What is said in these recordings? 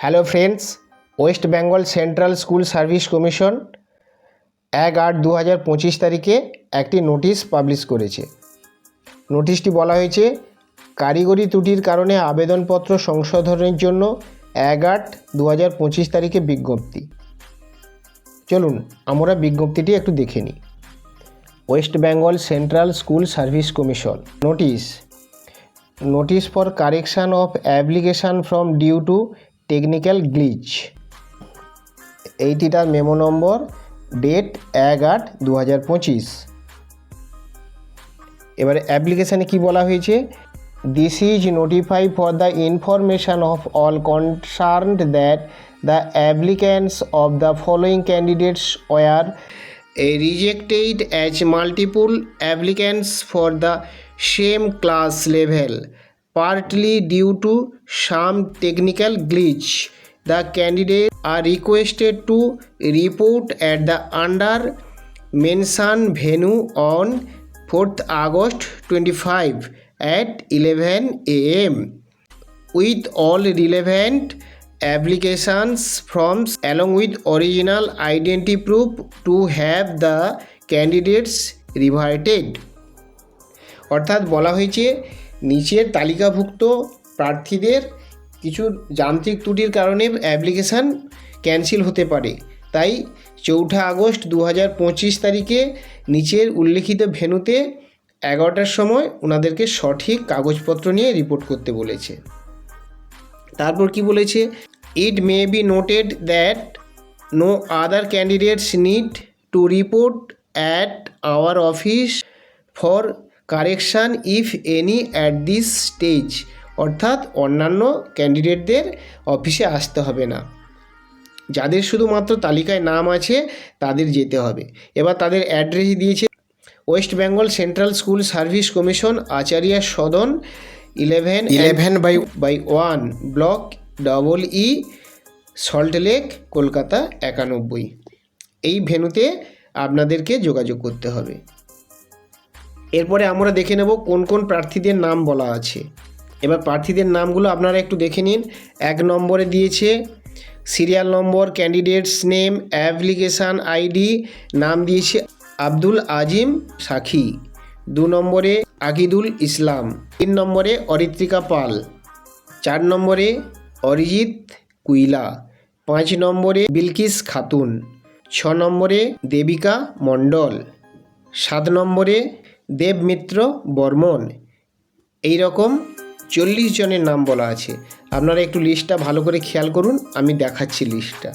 Hello friends, West Bengal Central School Service Commission এক আট দু হাজার পঁচিশ তারিখে একটি নোটিশ পাবলিশ করেছে। নোটিশটি বলা হয়েছে, কারিগরি ত্রুটির কারণে আবেদনপত্র সংশোধনের জন্য এক আট দু হাজার পঁচিশ তারিখে বিজ্ঞপ্তি। চলুন, আমরা বিজ্ঞপ্তিটি একটু দেখে নিই। West Bengal Central School Service Commission notice notice for correction of application from due to technical glitch এইটিটার memo number date এক আট দু হাজার পঁচিশ। এবারে অ্যাপ্লিকেশানে কি বলা হয়েছে? This is notify for the information of all concerned that the applicants of the following candidates were rejected as multiple applicants for the same class level partly due to some technical glitch the candidates are requested to report at the under mentioned venue on 4th august 25 at 11 am with all relevant applications forms along with original identity proof to have the candidates reverted অর্থাৎ বলা হয়েছে নিচের তালিকাভুক্ত প্রার্থীদের কিছু যান্ত্রিক ত্রুটির কারণে অ্যাপ্লিকেশান ক্যান্সেল হতে পারে। তাই চৌঠা আগস্ট দু হাজার পঁচিশ তারিখে নিচের উল্লেখিত ভেন্যুতে এগারোটার সময় ওনাদেরকে সঠিক কাগজপত্র নিয়ে রিপোর্ট করতে বলেছে। তারপর কি বলেছে? It may be noted that no other candidates need to report at our office for correction if any at this stage. অর্থাৎ অন্যান্য ক্যান্ডিডেটদের অফিসে আসতে হবে না। যাদের শুধুমাত্র তালিকায় নাম আছে তাদের যেতে হবে। এবার তাদের অ্যাড্রেস দিয়েছে। West Bengal Central School Service Commission Acharya Sadan eleven eleven by by one block double E Salt Lake Kolkata একানব্বই। এই ভেন্যুতে আপনাদেরকে যোগাযোগ করতে হবে। এরপরে আমরা দেখে নেব কোন কোন প্রার্থীদের নাম বলা আছে। এবার প্রার্থীদের নামগুলো আপনারা একটু দেখে নিন। এক নম্বরে দিয়েছে serial number, candidates name, application ID, নাম দিয়েছে আব্দুল আজিম সাখি। দু নম্বরে আকিদুল ইসলাম। তিন নম্বরে অরিত্রিকা পাল। চার নম্বরে অরিজিৎ কুইলা। পাঁচ নম্বরে বিলকিস খাতুন। ছ নম্বরে দেবিকা মণ্ডল। সাত নম্বরে দেবমিত্র বর্মন। এই রকম চল্লিশ জনের নাম বলা আছে। আপনারা একটু লিস্টটা ভালো করে খেয়াল করুন, আমি দেখাচ্ছি লিস্টটা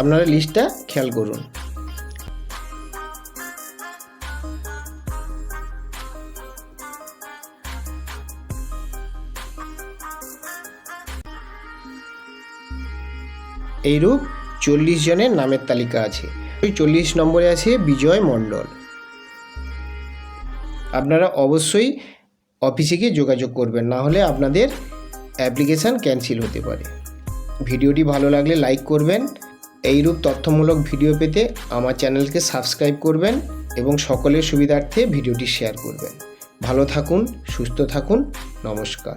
আপনারা লিস্টটা খেয়াল করুন। এইরূপ চল্লিশ জনের নামের তালিকা আছে। ওই চল্লিশ নম্বরে আছে বিজয় মণ্ডল। আপনারা অবশ্যই অফিসে গিয়ে যোগাযোগ করবেন, না হলে আপনাদের অ্যাপ্লিকেশান ক্যান্সেল হতে পারে। ভিডিওটি ভালো লাগলে লাইক করবেন, এইরূপ তথ্যমূলক ভিডিও পেতে আমার চ্যানেলকে সাবস্ক্রাইব করবেন এবং সকলের সুবিধার্থে ভিডিওটি শেয়ার করবেন। ভালো থাকুন, সুস্থ থাকুন, নমস্কার।